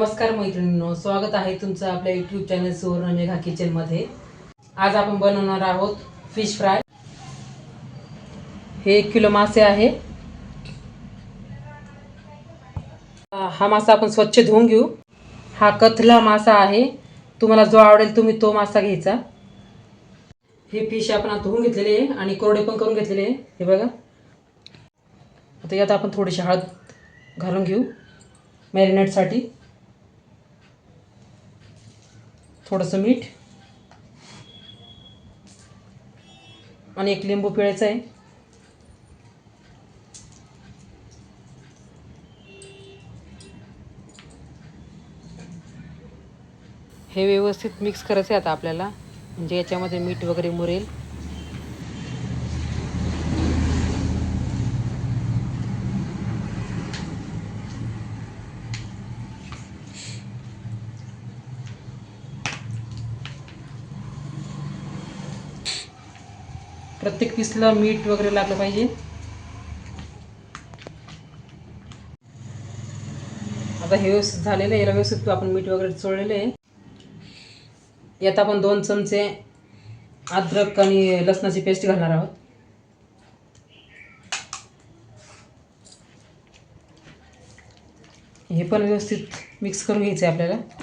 नमस्कार मैत्रिणींनो स्वागत आहे तुमचं आपल्या यूट्यूब चॅनल सुवर्ण मेघा किचनमध्ये आज आपण बनवणार आहोत फिश फ्राय हे एक किलो मासे आहे. हा मासा आपण स्वच्छ धुवून घेऊ. हा कथला मासा आहे. तुम्हाला जो आवडेल तुम्ही तो मासा घ्यायचा. हे फिश आपण धुवून घेतलेले आहे आणि कोरडे पण करून घेतलेले आहे. हे बघा. आता यात आपण थोडीशी हळद घालून घेऊ. मॅरिनेटसाठी थोडंसं मीठ. आणि एक लिंबू पिळायचं आहे. हे व्यवस्थित मिक्स करायचं आहे आता आपल्याला. म्हणजे याच्यामध्ये मीठ वगैरे मुरेल. प्रत्येक पीसला मीठ वगैरे लागलं पाहिजे. आता हे व्यवस्थित झालेलं आहे. याला व्यवस्थित आपण मीठ वगैरे चोळलेलं आहे. यात आपण दोन चमचे अद्रक आणि लसणाची पेस्ट घालणार आहोत. हे पण व्यवस्थित मिक्स करून घ्यायचं आहे आपल्याला.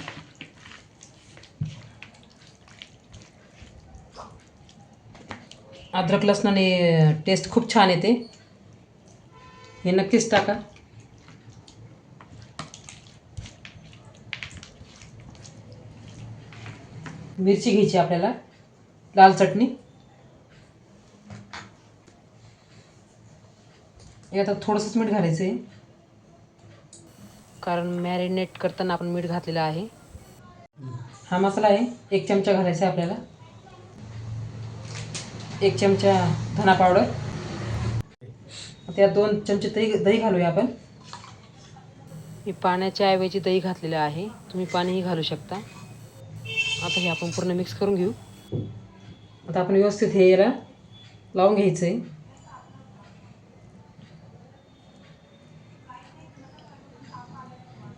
अद्रक लसणाने टेस्ट खूप छान येते. हे नक्कीच टाका. मिरची घ्यायची आपल्याला लाल चटणी. हे आता थोडंसंच मीठ घालायचं आहे. कारण मॅरिनेट करताना आपण मीठ घातलेलं आहे. हा मसाला आहे एक चमचा घालायचा आहे आपल्याला. एक चमचा धना पावडर त्यात दोन चमचे दही दही घालूया आपण. मी पाण्याच्या ऐवजी दही घातलेलं आहे. तुम्ही पाणीही घालू शकता. आता हे आपण पूर्ण मिक्स करून घेऊ. आता आपण व्यवस्थित हे याला लावून घ्यायचं आहे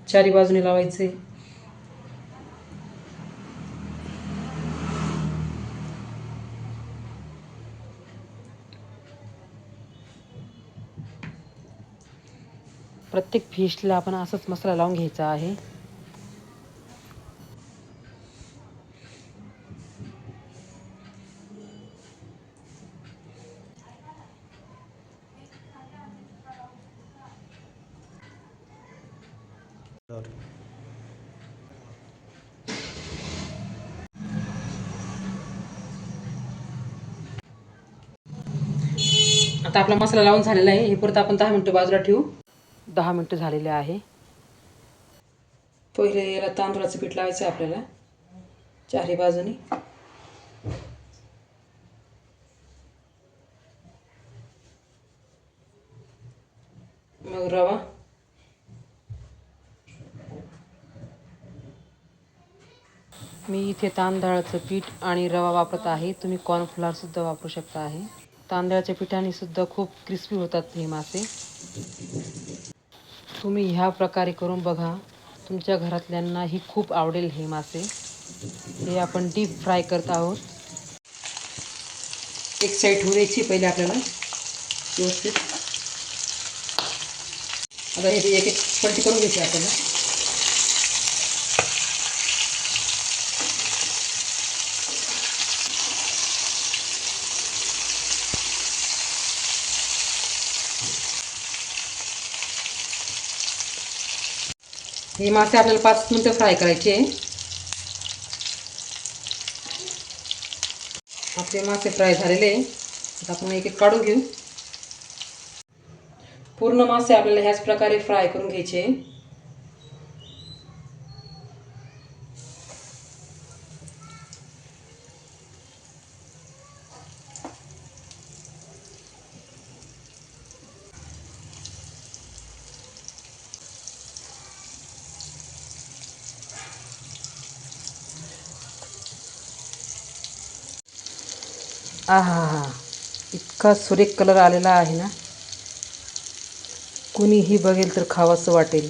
चारी बाजूने लावायचे प्रत्येक फिशला आपण असंच मसाला लावून घ्यायचा आहे. आता आपला मसाला लावून झालेला आहे. हे परत आपण दहा मिनटं बाजूला ठेवू. दहा मिनटं झालेले आहे. पहिले याला तांदूळाचं पीठ लावायचं आहे आपल्याला. चारही बाजूनी. मग रवा. मी इथे तांदळाचं पीठ आणि रवा वापरत आहे. तुम्ही कॉर्नफ्लॉवरसुद्धा वापरू शकता आहे. तांदळाच्या पिठाने सुद्धा खूप क्रिस्पी होतात हे मासे. तुम्ही ह्या प्रकारे करून बघा. तुमच्या घरातल्यांनाही खूप आवडेल हे मासे. हे आपण डीप फ्राय करत आहोत. एक साईड होऊ द्यायची पहिले आपल्याला. व्यवस्थित. आता हे एक एक पलटी करून घ्यायची आपल्याला हे मासे आपल्याला पाच मिनटं फ्राय करायचे आपले मासे फ्राय झालेले आता आपण एक एक काढून घेऊ. पूर्ण मासे आपल्याला ह्याच प्रकारे फ्राय करून घ्यायचे आहे. आहा हा. इतका सुरेख कलर आलेला आहे ना. कुणीही बघेल तर खावासं वाटेल.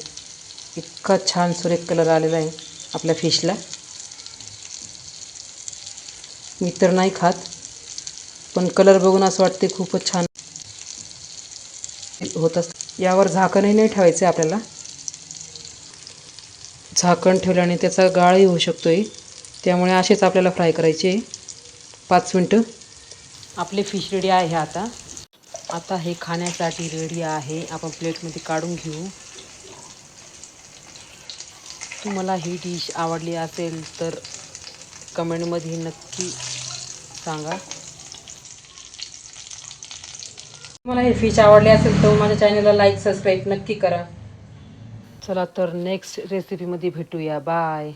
इतका छान सुरेख कलर आलेला आहे आपल्या फिशला मी तर नाही खात पण कलर बघून असं वाटते खूपच छान होत असतं. यावर झाकणही नाही ठेवायचं आहे आपल्याला. झाकण ठेवल्याने त्याचा गाळही होऊ शकतो आहे त्यामुळे असेच आपल्याला फ्राय करायचे. पाच मिनटं. आपले फिश रेडी आहे आता. आता हे खाण्यासाठी रेडी आहे. आपण प्लेटमध्ये काढून घेऊ. तुम्हाला ही डिश आवडली असेल तर कमेंटमध्ये नक्की सांगा. तुम्हाला हे फिश आवडले असेल तर माझ्या चॅनलला लाईक सबस्क्राईब नक्की करा. चला तर नेक्स्ट रेसिपीमध्ये भेटूया. बाय